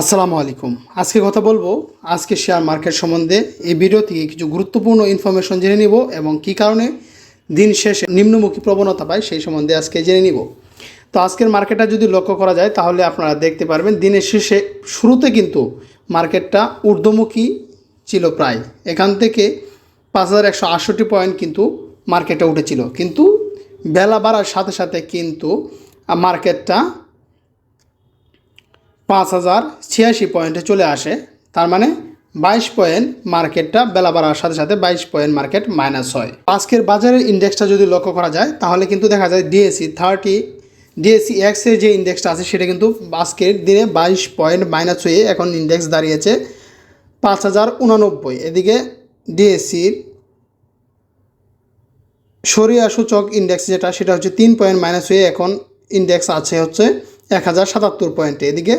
আসসালামু আলাইকুম। আজকে কথা বলব, আজকে শেয়ার মার্কেট সম্বন্ধে। এই ভিডিও থেকে কিছু গুরুত্বপূর্ণ ইনফরমেশন জেনে নিব এবং কী কারণে দিন শেষে নিম্নমুখী প্রবণতা পায় সেই সম্বন্ধে আজকে জেনে নিব। তো আজকের মার্কেটটা যদি লক্ষ্য করা যায়, তাহলে আপনারা দেখতে পারবেন দিনের শেষে শুরুতে কিন্তু মার্কেটটা ঊর্ধ্বমুখী ছিল প্রায়। এখান থেকে পাঁচ হাজার একশো আটষট্টি পয়েন্ট কিন্তু মার্কেটে উঠেছিল। কিন্তু বেলা বাড়ার সাথে সাথে কিন্তু মার্কেটটা পাঁচ হাজার ছিয়াশি পয়েন্টে চলে আসে। তার মানে বাইশ পয়েন্ট মার্কেটটা বেলা বাড়ার সাথে সাথে বাইশ পয়েন্ট মার্কেট মাইনাস হয়। আজকের বাজারের ইন্ডেক্সটা যদি লক্ষ্য করা যায়, তাহলে কিন্তু দেখা যায় ডিএসসি থার্টি ডিএসসি এক্সের যে ইন্ডেক্সটা আছে, সেটা কিন্তু আজকের দিনে বাইশ পয়েন্ট মাইনাস হয়ে এখন ইন্ডেক্স দাঁড়িয়েছে পাঁচ হাজার উনানব্বই। এদিকে ডিএসসির সরিয়া সূচক ইন্ডেক্স যেটা, সেটা হচ্ছে তিন পয়েন্ট মাইনাস হয়ে এখন ইন্ডেক্স আছে হচ্ছে এক হাজার সাতাত্তর পয়েন্টে এদিকে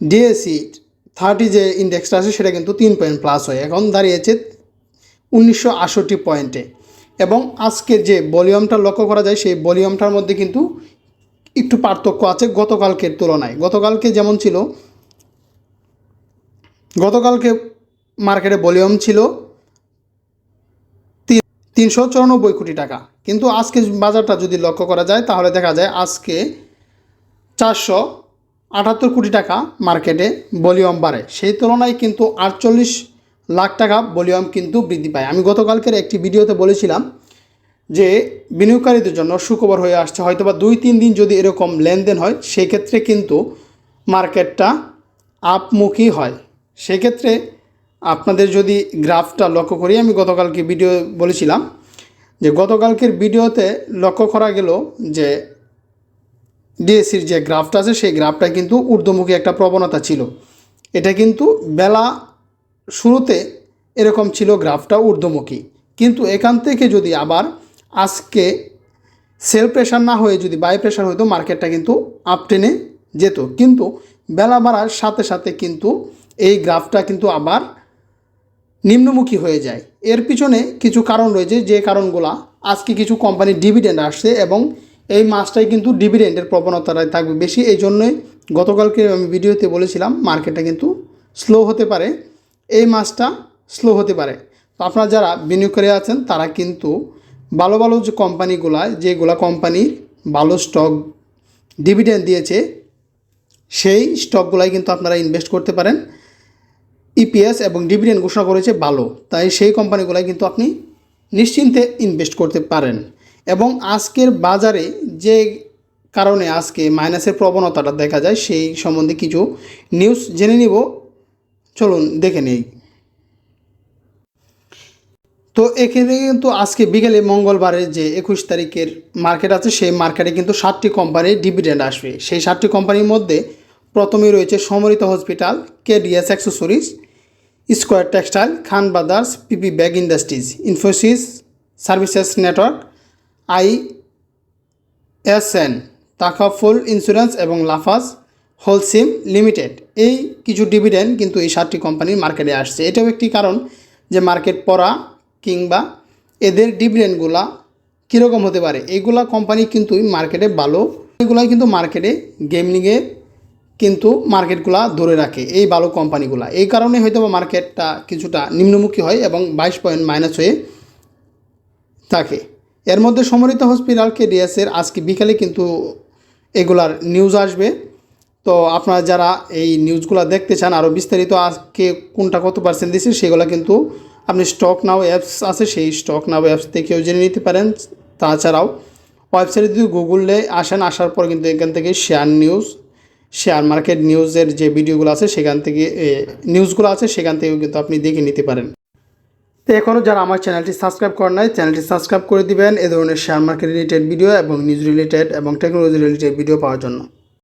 ডিএসসি থার্টি যে ইন্ডেক্সটা আছে, সেটা কিন্তু তিন পয়েন্ট প্লাস হয়। এখন দাঁড়িয়েছে উনিশশো আটষট্টি পয়েন্টে এবং আজকের যে ভলিউমটা লক্ষ্য করা যায়, সেই ভলিউমটার মধ্যে কিন্তু একটু পার্থক্য আছে গতকালকের তুলনায়। গতকালকে যেমন ছিল, গতকালকে মার্কেটে ভলিউম ছিল তিনশো চুরানব্বই কোটি টাকা। কিন্তু আজকে বাজারটা যদি লক্ষ্য করা যায়, তাহলে দেখা যায় আজকে চারশো আটাত্তর কোটি টাকা মার্কেটে ভলিউম বাড়ে। সেই তুলনায় কিন্তু আটচল্লিশ লাখ টাকা ভলিউম কিন্তু বৃদ্ধি পায়। আমি গতকালকের একটি ভিডিওতে বলেছিলাম যে বিনিয়োগকারীদের জন্য সুখবর হয়ে আসছে। হয়তোবা দুই তিন দিন যদি এরকম লেনদেন হয়, সেক্ষেত্রে কিন্তু মার্কেটটা আপমুখী হয়। সেক্ষেত্রে আপনাদের যদি গ্রাফটা লক্ষ্য করি, আমি গতকালকে ভিডিও বলেছিলাম যে গতকালকের ভিডিওতে লক্ষ্য করা গেল যে ডিএসসির যে গ্রাফটা আছে, সেই গ্রাফটা কিন্তু ঊর্ধ্বমুখী একটা প্রবণতা ছিল। এটা কিন্তু বেলা শুরুতে এরকম ছিল গ্রাফটা ঊর্ধ্বমুখী। কিন্তু এখান থেকে যদি আবার আজকে সেল প্রেশার না হয়ে যদি বাই প্রেশার হতো মার্কেটটা কিন্তু আপ টেনে যেত। কিন্তু বেলা বাড়ার সাথে সাথে কিন্তু এই গ্রাফটা কিন্তু আবার নিম্নমুখী হয়ে যায়। এর পিছনে কিছু কারণ রয়েছে, যে কারণগুলা আজকে কিছু কোম্পানির ডিভিডেন্ড আসছে এবং এই মাসটাই কিন্তু ডিভিডেন্ডের প্রবণতাটাই থাকবে বেশি। এই জন্যই গতকালকে আমি ভিডিওতে বলেছিলাম মার্কেটটা কিন্তু স্লো হতে পারে। এই মাসটা স্লো হতে পারে। তো আপনারা যারা বিনিয়োগ করে আছেন, তারা কিন্তু ভালো ভালো যে কোম্পানিগুলা যেগুলা কোম্পানি ভালো স্টক ডিভিডেন্ড দিয়েছে, সেই স্টকগুলাই কিন্তু আপনারা ইনভেস্ট করতে পারেন। ইপিএস এবং ডিভিডেন্ড ঘোষণা করেছে ভালো। তাই সেই কোম্পানিগুলাই কিন্তু আপনি নিশ্চিন্তে ইনভেস্ট করতে পারেন। এবং আজকের বাজারে যে কারণে আজকে মাইনাসের প্রবণতাটা দেখা যায়, সেই সম্বন্ধে কিছু নিউজ জেনে নিব। চলুন দেখে নেই। তো এখানে কিন্তু আজকে বিকেলে মঙ্গলবারে যে একুশ তারিখের মার্কেট আছে, সেই মার্কেটে কিন্তু সাতটি কোম্পানির ডিভিডেন্ড আসবে। সেই সাতটি কোম্পানির মধ্যে প্রথমেই রয়েছে Samorita hospital KDS accessories Square textile Khan brothers PP bag industries Infosys services network I S N Takaful insurance এবং লাফাজ হোলসিম লিমিটেড। এই কিছু ডিভিডেন্ড কিন্তু এই সাতটি কোম্পানির মার্কেটে আসছে। এটাও একটি কারণ যে মার্কেট পড়া কিংবা এদের ডিভিডেন্ডগুলা কীরকম হতে পারে। এইগুলা কোম্পানি কিন্তু মার্কেটে ভালো, এগুলাই কিন্তু মার্কেটে গেমিংয়ে কিন্তু মার্কেটগুলা ধরে রাখে এই ভালো কোম্পানিগুলা। এই কারণে হয়তো মার্কেটটা কিছুটা নিম্নমুখী হয় এবং বাইশ পয়েন্ট মাইনাস হয়ে থাকে। এর মধ্যে সমরিত হসপিটাল কেডিএসের আজকে বিকালে কিন্তু এগুলার নিউজ আসবে। তো আপনারা যারা এই নিউজগুলো দেখতে চান আরও বিস্তারিত আজকে কোনটা কত পার্সেন্ট দিচ্ছে সেগুলো কিন্তু আপনি স্টক নাও অ্যাপস আছে, সেই স্টক নাও অ্যাপস থেকেও জেনে নিতে পারেন। তাছাড়াও ওয়েবসাইটে যদি গুগলে আসেন, আসার পর কিন্তু এখান থেকে শেয়ার নিউজ শেয়ার মার্কেট নিউজের যে ভিডিওগুলো আছে, সেখান থেকে নিউজগুলো আছে, সেখান থেকেও কিন্তু আপনি দেখে নিতে পারেন। তো এখনও যারা আমার চ্যানেলটি সাবস্ক্রাইব করেন নাই, চ্যানেলটি সাবস্ক্রাইব করে দিবেন। এ ধরনের শেয়ার মার্কেট রিলেটেড ভিডিও এবং নিউজ রিলেটেড এবং টেকনোলজি রিলেটেড ভিডিও পাওয়ার জন্য।